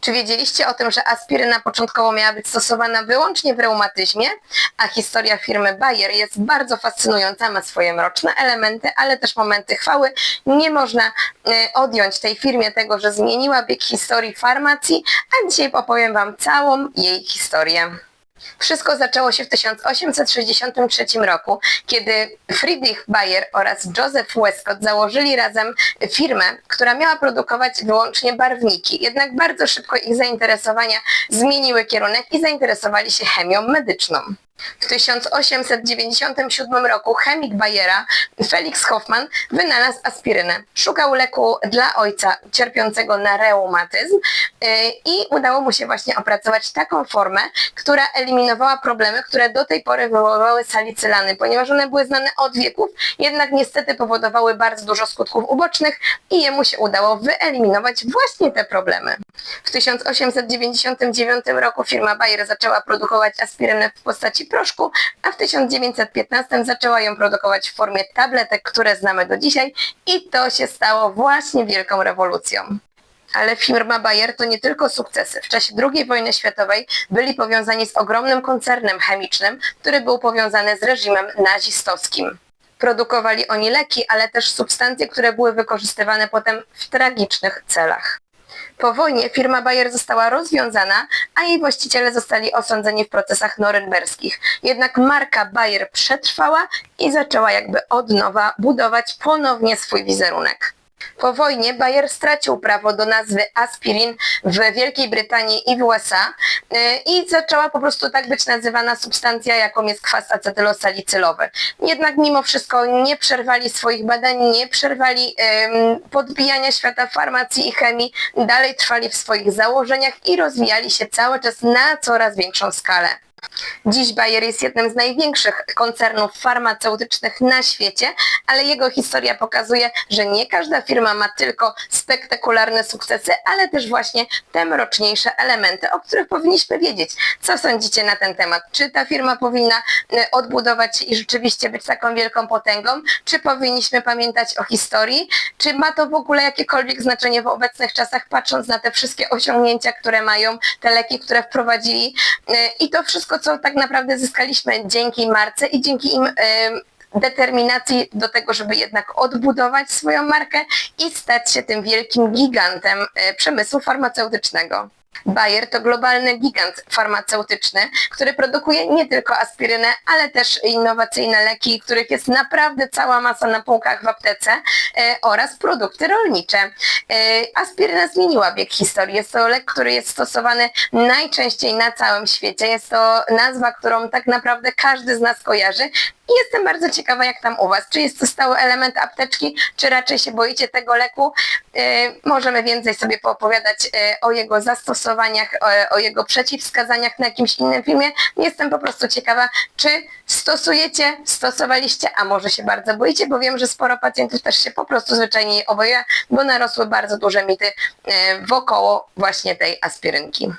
Czy wiedzieliście o tym, że aspiryna początkowo miała być stosowana wyłącznie w reumatyzmie, a historia firmy Bayer jest bardzo fascynująca, ma swoje mroczne elementy, ale też momenty chwały. Nie można e, odjąć tej firmie tego, że zmieniła bieg historii farmacji, a dzisiaj opowiem Wam całą jej historię. Wszystko zaczęło się w 1863 roku, kiedy Friedrich Bayer oraz Joseph Westcott założyli razem firmę, która miała produkować wyłącznie barwniki. Jednak bardzo szybko ich zainteresowania zmieniły kierunek i zainteresowali się chemią medyczną. W 1897 roku chemik Bayera Felix Hoffman wynalazł aspirynę. Szukał leku dla ojca cierpiącego na reumatyzm yy, i udało mu się właśnie opracować taką formę, która eliminowała problemy, które do tej pory wywoływały salicylany, ponieważ one były znane od wieków, jednak niestety powodowały bardzo dużo skutków ubocznych i jemu się udało wyeliminować właśnie te problemy. W 1899 roku firma Bayer zaczęła produkować aspirynę w postaci proszku, a w 1915 zaczęła ją produkować w formie tabletek, które znamy do dzisiaj i to się stało właśnie wielką rewolucją. Ale firma Bayer to nie tylko sukcesy. W czasie II wojny światowej byli powiązani z ogromnym koncernem chemicznym, który był powiązany z reżimem nazistowskim. Produkowali oni leki, ale też substancje, które były wykorzystywane potem w tragicznych celach. Po wojnie firma Bayer została rozwiązana, a jej właściciele zostali osądzeni w procesach norymberskich. Jednak marka Bayer przetrwała i zaczęła jakby od nowa budować ponownie swój wizerunek. Po wojnie Bayer stracił prawo do nazwy aspirin w Wielkiej Brytanii i w USA yy, i zaczęła po prostu tak być nazywana substancja, jaką jest kwas acetylosalicylowy. Jednak mimo wszystko nie przerwali swoich badań, nie przerwali podbijania świata farmacji i chemii, dalej trwali w swoich założeniach i rozwijali się cały czas na coraz większą skalę. Dziś Bayer jest jednym z największych koncernów farmaceutycznych na świecie, ale jego historia pokazuje, że nie każda firma ma tylko spektakularne sukcesy, ale też właśnie te mroczniejsze elementy, o których powinniśmy wiedzieć. Co sądzicie na ten temat? Czy ta firma powinna e, odbudować się i rzeczywiście być taką wielką potęgą? Czy powinniśmy pamiętać o historii? Czy ma to w ogóle jakiekolwiek znaczenie w obecnych czasach, patrząc na te wszystkie osiągnięcia, które mają, te leki, które wprowadzili? E, I to wszystko, co tak naprawdę zyskaliśmy dzięki marce i dzięki im determinacji do tego, żeby jednak odbudować swoją markę i stać się tym wielkim gigantem e, przemysłu farmaceutycznego. Bayer to globalny gigant farmaceutyczny, który produkuje nie tylko aspirynę, ale też innowacyjne leki, których jest naprawdę cała masa na półkach w aptece e, oraz produkty rolnicze. E, aspiryna zmieniła bieg historii. Jest to lek, który jest stosowany najczęściej na całym świecie. Jest to nazwa, którą tak naprawdę każdy z nas kojarzy i jestem bardzo ciekawa, jak tam u Was. Czy jest to stały element apteczki, czy raczej się boicie tego leku? Yy, możemy więcej sobie poopowiadać yy, o jego zastosowaniach, o, o jego przeciwwskazaniach na jakimś innym filmie. Jestem po prostu ciekawa, czy stosujecie, stosowaliście, a może się bardzo boicie, bo wiem, że sporo pacjentów też się po prostu zwyczajnie obawia, bo narosły bardzo duże mity yy, wokoło właśnie tej aspirynki.